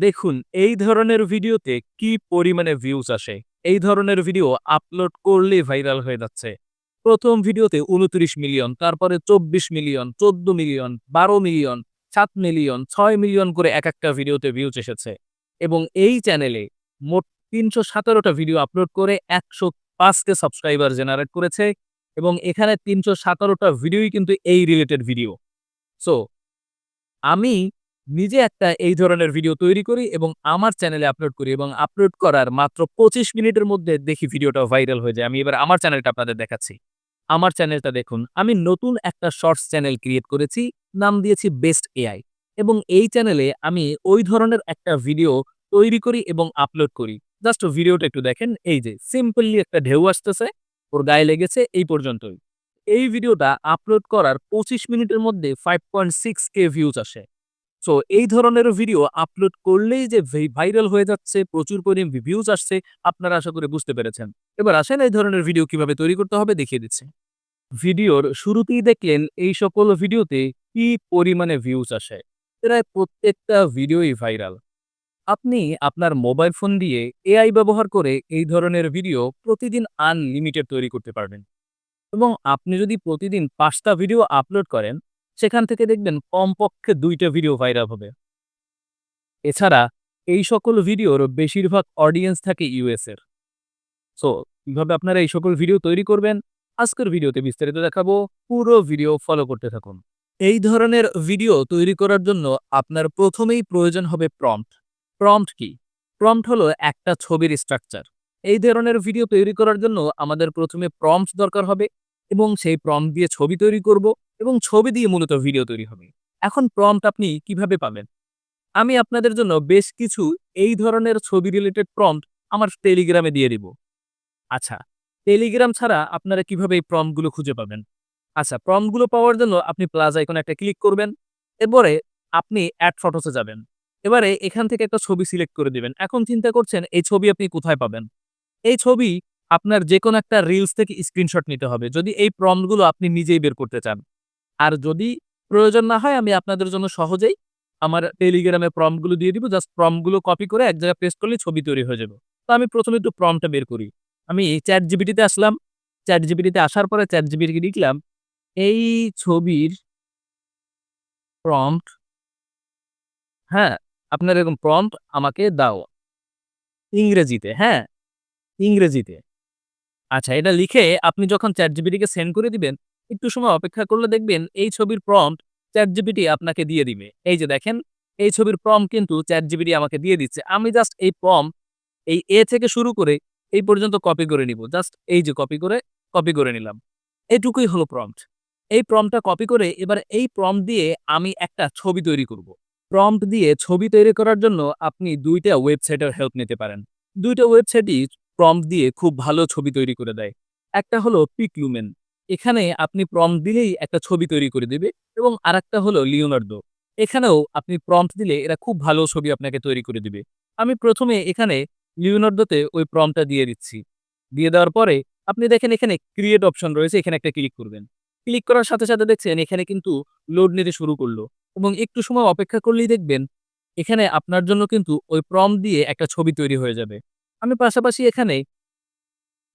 দেখুন, এই ধরনের ভিডিওতে কি পরিমাণে ভিউজ আসে? এই ধরনের ভিডিও আপলোড করলে ভাইরাল হয়ে যাচ্ছে। প্রথম ভিডিওতে উনত্রিশ মিলিয়ন তারপরে চব্বিশ মিলিয়ন চোদ্দ মিলিয়ন বারো মিলিয়ন সাত মিলিয়ন ছয় মিলিয়ন করে এক একটা ভিডিওতে ভিউজ এসেছে। এবং এই চ্যানেলে মোট তিনশো সতেরোটা ভিডিও আপলোড করে একশো পাঁচকে সাবস্ক্রাইবার জেনারেট করেছে এবং এখানে তিনশো সতেরোটা ভিডিওই কিন্তু এই রিলেটেড ভিডিও সো আমি নিজে একটা এই ধরনের ভিডিও তৈরি করি এবং আমার চ্যানেলে আপলোড করি এবং আপলোড করার মাত্র পঁচিশ মিনিটের মধ্যে দেখি ভিডিওটা ভাইরাল হয়ে যায়। আমি এবার আমার চ্যানেলটা আপনাদের দেখাচ্ছি। আমার চ্যানেলটা দেখুন, আমি নতুন একটা শর্টস চ্যানেল ক্রিয়েট করেছি, নাম দিয়েছি বেস্ট এআই এবং এই চ্যানেলে আমি ওই ধরনের একটা ভিডিও তৈরি করি এবং আপলোড করি। জাস্ট ভিডিওটা একটু দেখেন, এই যে সিম্পলি একটা ঢেউ আসতেছে, ওর গায়ে লেগেছে, এই পর্যন্তই। এই ভিডিওটা আপলোড করার পঁচিশ মিনিটের মধ্যে five point six K views আসে। সো এই ধরনের ভিডিও আপলোড করলেই যে ভাইরাল হয়ে যাচ্ছে, প্রচুর পরিমাণ ভিউজ আসছে, আপনারা আশা করে বুঝতে পেরেছেন। এবার আসেন এই ধরনের ভিডিও কীভাবে তৈরি করতে হবে, দেখিয়ে দিচ্ছি। ভিডিওর শুরুতেই দেখলেন, এই সকল ভিডিওতে কি পরিমাণে ভিউজ আসে? প্রায় প্রত্যেকটা ভিডিওই ভাইরাল আপনি আপনার মোবাইল ফোন দিয়ে এআই ব্যবহার করে এই ধরনের ভিডিও প্রতিদিন আনলিমিটেড তৈরি করতে পারবেন। এবং আপনি যদি প্রতিদিন পাঁচটা ভিডিও আপলোড করেন সেখান থেকে দেখবেন কমপক্ষে দুইটা ভিডিও ভাইরাল হবে। এছাড়া এই সকল ভিডিওর বেশিরভাগ অডিয়েন্স থাকে ইউএস এর। সো কীভাবে আপনারা এই সকল ভিডিও তৈরি করবেন, আজকের ভিডিওতে বিস্তারিত দেখাবো। পুরো ভিডিও ফলো করতে থাকুন। এই ধরনের ভিডিও তৈরি করার জন্য আপনার প্রথমেই প্রয়োজন হবে প্রম্পট প্রম্পট কি? প্রম্পট হলো একটা ছবির স্ট্রাকচার এই ধরনের ভিডিও তৈরি করার জন্য আমাদের প্রথমে প্রম্পট দরকার হবে এবং সেই প্রম্পট দিয়ে ছবি তৈরি করব। এবং ছবি দিয়ে মূলত ভিডিও তৈরি হবে। এখন প্রম্পট আপনি কীভাবে পাবেন? আমি আপনাদের জন্য বেশ কিছু এই ধরনের ছবি রিলেটেড প্রম্পট আমার টেলিগ্রামে দিয়ে দিব। আচ্ছা টেলিগ্রাম ছাড়া আপনারা কীভাবে এই প্রম্পটগুলো খুঁজে পাবেন? আচ্ছা প্রম্পটগুলো পাওয়ার জন্য আপনি প্লাস আইকনে একটা ক্লিক করবেন। এরপরে আপনি অ্যাড ফটোসে যাবেন। এবারে এখান থেকে একটা ছবি সিলেক্ট করে দিবেন। এখন চিন্তা করছেন, এই ছবি আপনি কোথায় পাবেন? এই ছবি আপনার যে কোনো একটা রিলস থেকে স্ক্রিনশট নিতে হবে। যদি এই প্রম্পটগুলো আপনি নিজেই বের করতে চান। আর যদি প্রয়োজন না হয়, আমি আপনাদের জন্য সহজেই আমার টেলিগ্রামে প্রম্পটগুলো দিয়ে দিব। জাস্ট প্রম্পটগুলো কপি করে এক জায়গায় পেস্ট করলে ছবি তৈরি হয়ে যাবে। তো আমি প্রথমে একটু প্রম্পটটা বের করি। আমি এই চ্যাট জিবিটিতে আসলাম। চ্যাট জিবিটিতে আসার পরে চ্যাট জিবিটিকে লিখলাম, এই ছবির প্রম্পট হ্যাঁ আপনার এরকম প্রম্পট আমাকে দাও। ইংরেজিতে হ্যাঁ ইংরেজিতে। আচ্ছা এটা লিখে আপনি যখন চ্যাট জিবিটিকে সেন্ড করে দিবেন একটু সময় অপেক্ষা করলে দেখবেন এই ছবির প্রম্পট চ্যাট জিবিটি আপনাকে দিয়ে দিবে। এই যে দেখেন, এই ছবির প্রম কিন্তু চ্যাট জিবিটি আমাকে দিয়ে দিচ্ছে। আমি জাস্ট এই প্রম এই এ থেকে শুরু করে এই পর্যন্ত কপি করে নিব। জাস্ট এই যে কপি করে কপি করে নিলাম। এটুকুই হলো প্রম্পট এই প্রম্পটটা কপি করে এবার এই প্রম্পট দিয়ে আমি একটা ছবি তৈরি করব। প্রম্পট দিয়ে ছবি তৈরি করার জন্য আপনি দুইটা ওয়েবসাইটের হেল্প নিতে পারেন। দুইটা ওয়েবসাইটই প্রম্পট দিয়ে খুব ভালো ছবি তৈরি করে দেয়। একটা হলো পিকলুমেন এখানে আপনি প্রম্পট দিলেই একটা ছবি তৈরি করে দেবে এবং আর একটা হলো লিওনার্দো। এখানেও আপনি প্রম্পট দিলে এরা খুব ভালো ছবি আপনাকে তৈরি করে দিবে। আমি প্রথমে এখানে লিওনার্দোতে ওই প্রম্পটটা দিয়ে দিচ্ছি। দিয়ে দেওয়ার পরে আপনি দেখেন এখানে ক্রিয়েট অপশন রয়েছে, এখানে একটা ক্লিক করবেন। ক্লিক করার সাথে সাথে দেখছেন এখানে কিন্তু লোড নিতে শুরু করল এবং একটু সময় অপেক্ষা করলেই দেখবেন এখানে আপনার জন্য কিন্তু ওই প্রম দিয়ে একটা ছবি তৈরি হয়ে যাবে। আমি পাশাপাশি এখানে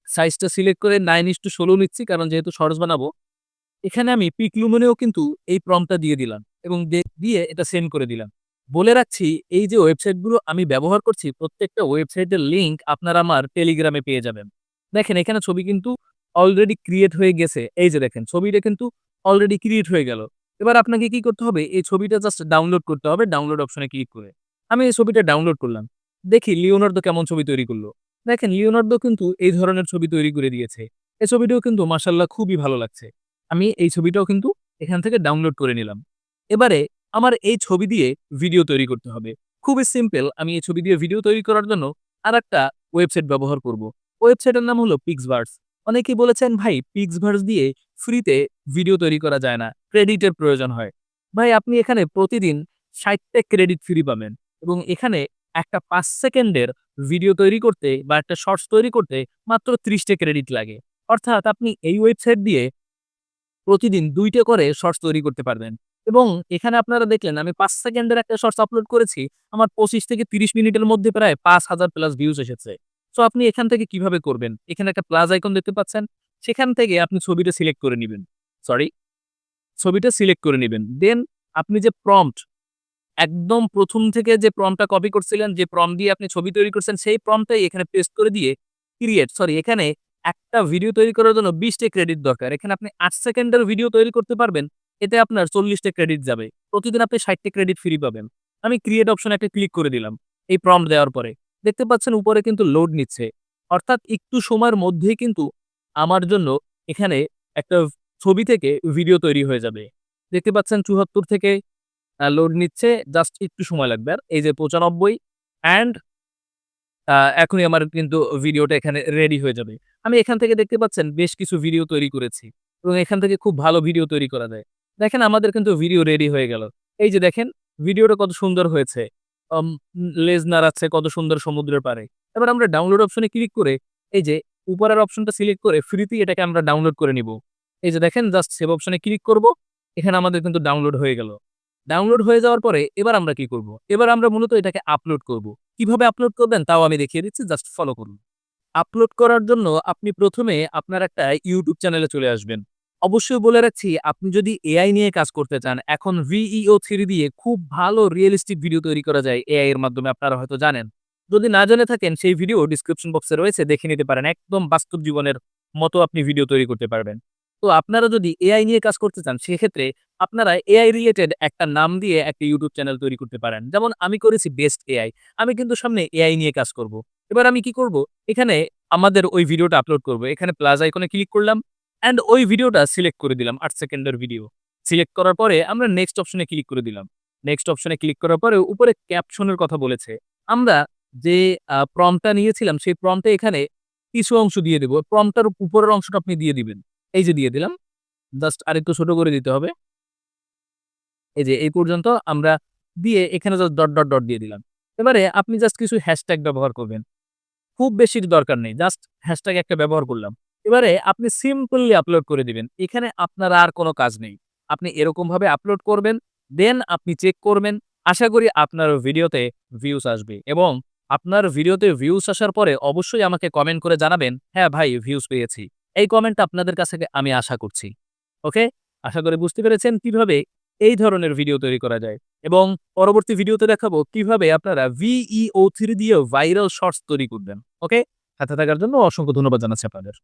সাইজটা সিলেক্ট করে নাইন ইস টু ষোলো নিচ্ছি, কারণ যেহেতু সরস বানাবো। এখানে আমি পিকলুমনেও কিন্তু এই প্রমটা দিয়ে দিলাম এবং দিয়ে এটা সেন্ড করে দিলাম। বলে রাখছি, এই যে ওয়েবসাইটগুলো আমি ব্যবহার করছি, প্রত্যেকটা ওয়েবসাইটের লিঙ্ক আপনারা আমার টেলিগ্রামে পেয়ে যাবেন। দেখেন, এখানে ছবি কিন্তু অলরেডি ক্রিয়েট হয়ে গেছে। এই যে দেখেন, ছবিটা কিন্তু অলরেডি ক্রিয়েট হয়ে গেল। এবার আপনাকে কি করতে হবে, এই ছবিটা জাস্ট ডাউনলোড করতে হবে ডাউনলোড অপশনে ক্লিক করে। আমি এই ছবিটা ডাউনলোড করলাম। দেখি, লিওনার্দো কেমন ছবি তৈরি করল। দেখেন, লিওনার্দো কিন্তু এই ধরনের ছবি তৈরি করে দিয়েছে। এই ছবিটাও কিন্তু মাসাল্লাহ খুবই ভালো লাগছে। আমি এই ছবিটাও কিন্তু এখান থেকে ডাউনলোড করে নিলাম। এবারে আমার এই ছবি দিয়ে ভিডিও তৈরি করতে হবে। খুবই সিম্পল আমি এই ছবি দিয়ে ভিডিও তৈরি করার জন্য আর একটা ওয়েবসাইট ব্যবহার করব। ওয়েবসাইটের নাম হলো পিক্সভার্স অনেকেই বলেছেন, ভাই পিক্সভার্স দিয়ে ফ্রিতে ভিডিও তৈরি করা যায় না। ক্রেডিটের প্রয়োজন হয়। ভাই, আপনি এখানে প্রতিদিন ষাটটা ক্রেডিট ফ্রি পাবেন এবং এখানে একটা পাঁচ সেকেন্ডের ভিডিও তৈরি করতে বা একটা শর্টস তৈরি করতে মাত্র ত্রিশটা ক্রেডিট লাগে অর্থাৎ আপনি এই ওয়েবসাইট দিয়ে প্রতিদিন দুইটা করে শর্টস তৈরি করতে পারবেন এবং এখানে আপনারা দেখলেন আমি পাঁচ সেকেন্ডের একটা শর্টস আপলোড করেছি। আমার ২৫ থেকে ৩০ মিনিটের মধ্যে প্রায় ৫,০০০ প্লাস ভিউজ এসেছে। সো আপনি এখান থেকে কীভাবে করবেন? এখানে একটা প্লাস আইকন দেখতে পাচ্ছেন। সেখান থেকে আপনি ছবিটা সিলেক্ট করে নিবেন। সরি। ছবিটা সিলেক্ট করে নিবেন। দেন আপনি যে প্রম্পট একদম প্রথম থেকে যে প্রম্পটটা কপি করছিলেন, যে প্রম্পট দিয়ে আপনি ছবি তৈরি করছেন, সেই প্রম্পটটাই এখানে পেস্ট করে দিয়ে ক্রিয়েট সরি এখানে একটা ভিডিও তৈরি করার জন্য ২০ টা ক্রেডিট দরকার। এখানে আপনি আট সেকেন্ডের ভিডিও তৈরি করতে পারবেন। এতে আপনার ৪০ টা ক্রেডিট যাবে। প্রতিদিন আপনি ৬০ টা ক্রেডিট ফ্রি পাবেন। আমি ক্রিয়েট অপশনে একটা ক্লিক করে দিলাম। এই প্রম্পট দেওয়ার পরে। দেখতে পাচ্ছেন উপরে কিন্তু লোড নিচ্ছে। অর্থাৎ একটু সময়ের মধ্যেই কিন্তু আমার জন্য এখানে একটা ছবি থেকে ভিডিও তৈরি হয়ে যাবে। দেখতে পাচ্ছেন ৭৪ থেকে লোড নিচ্ছে। জাস্ট একটু সময় লাগবে আর। এই যে ৯৫ অ্যান্ড এখনই আমার কিন্তু ভিডিওটা এখানে রেডি হয়ে যাবে। আমি এখান থেকে দেখতে পাচ্ছেন, বেশ কিছু ভিডিও তৈরি করেছি এবং এখান থেকে খুব ভালো ভিডিও তৈরি করা যায়। দেখেন, আমাদের কিন্তু ভিডিও রেডি হয়ে গেল। এই যে দেখেন ভিডিওটা কত সুন্দর হয়েছে। লেজ নাড়াচ্ছে, কত সুন্দর সমুদ্রের পাড়ে। এবার আমরা ডাউনলোড অপশনে ক্লিক করে, এই যে উপরের অপশনটা সিলেক্ট করে ফ্রিতেই এটাকে আমরা ডাউনলোড করে নিব। এই যে দেখেন জাস্ট সেভ অপশনে ক্লিক করব। এখানে আমাদের কিন্তু ডাউনলোড হয়ে গেল। ডাউনলোড হয়ে যাওয়ার পরে এবার আমরা কি করব? এবার আমরা মূলত এটাকে আপলোড করব। কীভাবে আপলোড করবেন তাও আমি দেখিয়ে দিচ্ছি জাস্ট ফলো করুন। আপলোড করার জন্য আপনি প্রথমে আপনার একটা ইউটিউব চ্যানেলে চলে আসবেন। অবশ্যই বলে রাখছি আপনি যদি এআই নিয়ে কাজ করতে চান, এখন ভিইও থ্রি দিয়ে খুব ভালো রিয়েলিস্টিক ভিডিও তৈরি করা যায় এআই এর মাধ্যমে আপনারা হয়তো জানেন। যদি না জেনে থাকেন সেই ভিডিও ডেসক্রিপশন বক্সে রয়েছে দেখে নিতে পারেন। একদম বাস্তব জীবনের মতো আপনি ভিডিও তৈরি করতে পারবেন। তো আপনারা যদি এআই নিয়ে কাজ করতে চান, সেক্ষেত্রে আপনারা এআই রিলেটেড একটা নাম দিয়ে একটা ইউটিউব চ্যানেল তৈরি করতে পারেন। যেমন আমি করেছি বেস্ট এআই। আমি কিন্তু সামনে এআই নিয়ে কাজ করব। এবার আমি কি করব? এখানে আমাদের ওই ভিডিওটা আপলোড করব। এখানে প্লাস আইকনে ক্লিক করলাম অ্যান্ড ওই ভিডিওটা সিলেক্ট করে দিলাম আট সেকেন্ডের ভিডিও। সিলেক্ট করার পরে আমরা নেক্সট অপশনে ক্লিক করে দিলাম। নেক্সট অপশনে ক্লিক করার পরে উপরে ক্যাপশনের কথা বলেছে। আমরা যে আ প্রম্পটটা নিয়েছিলাম, সেই প্রম্পটে এখানে কিছু অংশ দিয়ে দেব। প্রম্পটটার উপরের অংশটা আপনি দিয়ে দিবেন। এই যে দিয়ে দিলাম। জাস্ট আরেকটু ছোট করে দিতে হবে। এই যে এই পর্যন্ত আমরা দিয়ে এখানে জাস্ট ডট, ডট, ডট দিয়ে দিলাম। এবারে আপনি জাস্ট কিছু হ্যাশট্যাগ ব্যবহার করবেন। খুব বেশি দরকার নেই। জাস্ট হ্যাশট্যাগ একটা ব্যবহার করলাম। এবারে আপনি সিম্পলি আপলোড করে দিবেন। এখানে আপনার আর কোনো কাজ নেই। আপনি এরকমভাবে আপলোড করবেন, দেন আপনি চেক করবেন। আশা করি আপনার ভিডিওতে ভিউজ আসবে এবং আপনার ভিডিওতে ভিউজ আসার পরে অবশ্যই আমাকে কমেন্ট করে জানাবেন, "হ্যাঁ ভাই ভিউজ পেয়েছি।" এই কমেন্টটা আপনাদের কাছে আমি আশা করছি। ওকে? আশা করে বুঝতে পেরেছেন কীভাবে এই ধরনের ভিডিও তৈরি করা যায় এবং পরবর্তী ভিডিওতে দেখাবো কীভাবে আপনারা ভিইও থ্রি দিয়ে ভাইরাল শর্টস তৈরি করবেন। ওকে? সাথে থাকার জন্য অসংখ্য ধন্যবাদ জানাচ্ছি আপনাদের।